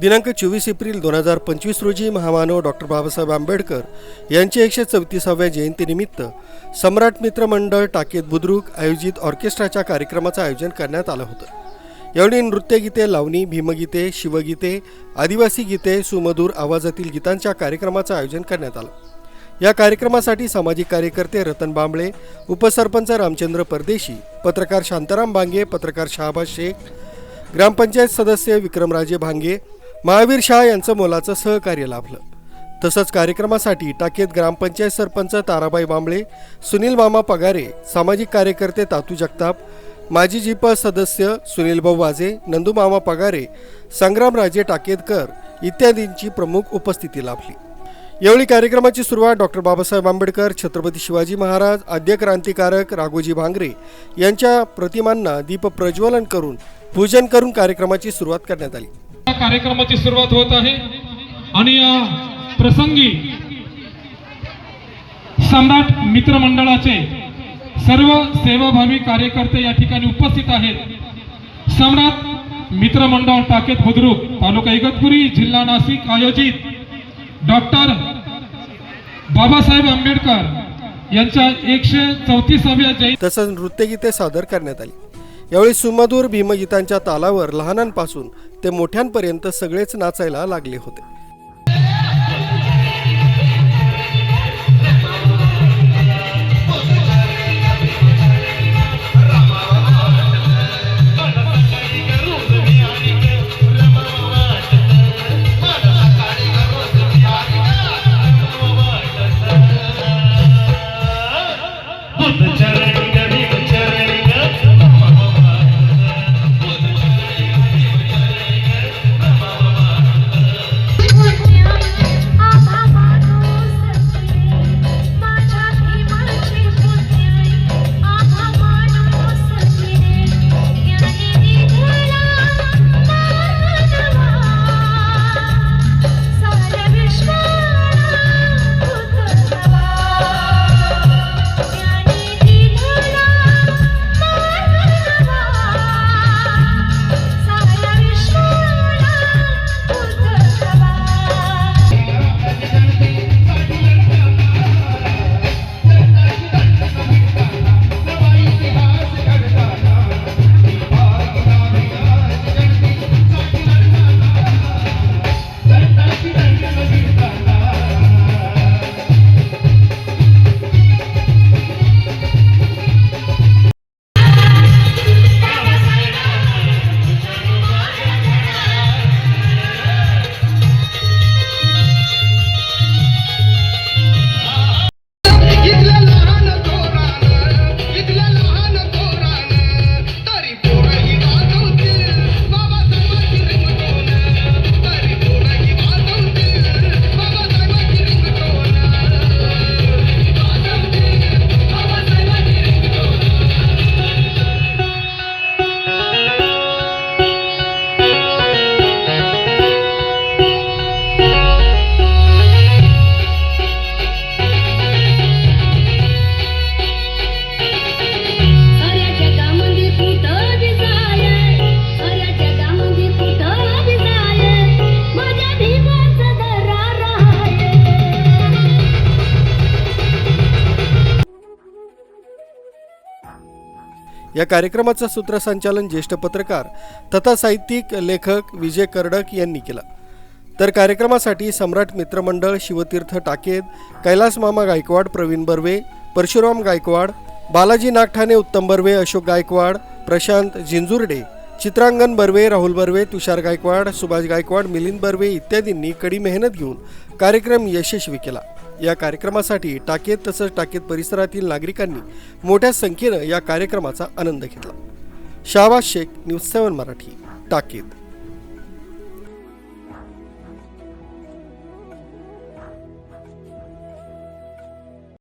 दिनांक चोवीस एप्रिल दोन हजार पंचवीस रोजी महामानव डॉक्टर बाबासाहेब आंबेडकर यांच्या एकशे चौतीसाव्या जयंतीनिमित्त सम्राट मित्र मंडळ टाकेत बुद्रुक आयोजित ऑर्केस्ट्राच्या कार्यक्रमाचं आयोजन करण्यात आलं होतं. यावेळी नृत्यगीते लावणी भीमगीते शिवगीते आदिवासी गीते सुमधूर आवाजातील गीतांच्या कार्यक्रमाचं आयोजन करण्यात आलं. या कार्यक्रमासाठी सामाजिक कार्यकर्ते रतन बांबळे उपसरपंच रामचंद्र परदेशी पत्रकार शांताराम बांगे पत्रकार शहाबाज शेख ग्रामपंचायत सदस्य विक्रमराजे भांगे महावीर शाह यांचं मोलाचं सहकार्य लाभलं. तसंच कार्यक्रमासाठी टाकेत ग्रामपंचायत सरपंच ताराबाई बांबळे सुनील मामा पगारे सामाजिक कार्यकर्ते तातू जगताप माजी जिप सदस्य सुनील भाऊ वाजे नंदू मामा पगारे संग्रामराजे टाकेतकर इत्यादींची प्रमुख उपस्थिती लाभली. यावेळी कार्यक्रमाची सुरुवात डॉक्टर बाबासाहेब आंबेडकर छत्रपती शिवाजी महाराज आद्य क्रांतिकारक राघोजी भांगरे यांच्या प्रतिमांना दीप प्रज्वलन करून पूजन करून कार्यक्रमाची सुरुवात करण्यात आली. कार्यक्रमाची सुरुवात होत आहे आणि या प्रसंगी सम्राट मित्रमंडळाचे सर्व सेवाभावी कार्यकर्ते या ठिकाणी उपस्थित आहेत. सम्राट मित्रमंडळ टाकेत बुद्रुक तालुका इगतपुरी जिल्हा नाशिक आयोजित डॉक्टर बाबासाहेब आंबेडकर यांच्या एकशे चौतीसाव्या जयंती तसंच नृत्यगीते सादर करण्यात आली. यावेळी सुमधूर भीमगीतांच्या तालावर लहानांपासून ते मोठ्यांपर्यंत सगळेच नाचायला लागले होते. बुद्ध या कार्यक्रमाचं सूत्रसंचालन ज्येष्ठ पत्रकार तथा साहित्यिक लेखक विजय कर्डक यांनी केलं. तर कार्यक्रमासाठी सम्राट मित्रमंडळ शिवतीर्थ टाकेद कैलास मामा गायकवाड प्रवीण बर्वे परशुराम गायकवाड बालाजी नागठाणे उत्तम बर्वे अशोक गायकवाड प्रशांत झिंजुर्डे चित्रांगण बर्वे राहुल बर्वे तुषार गायकवाड सुभाष गायकवाड मिलिंद बर्वे इत्यादींनी कडी मेहनत घेऊन कार्यक्रम यशस्वी केला. या कार्यक्रमासाठी टाकेत तसंच टाकेत परिसरातील नागरिकांनी मोठ्या संख्येनं या कार्यक्रमाचा आनंद घेतला. Shahbaz Shaikh news seven Marathi टाकेत.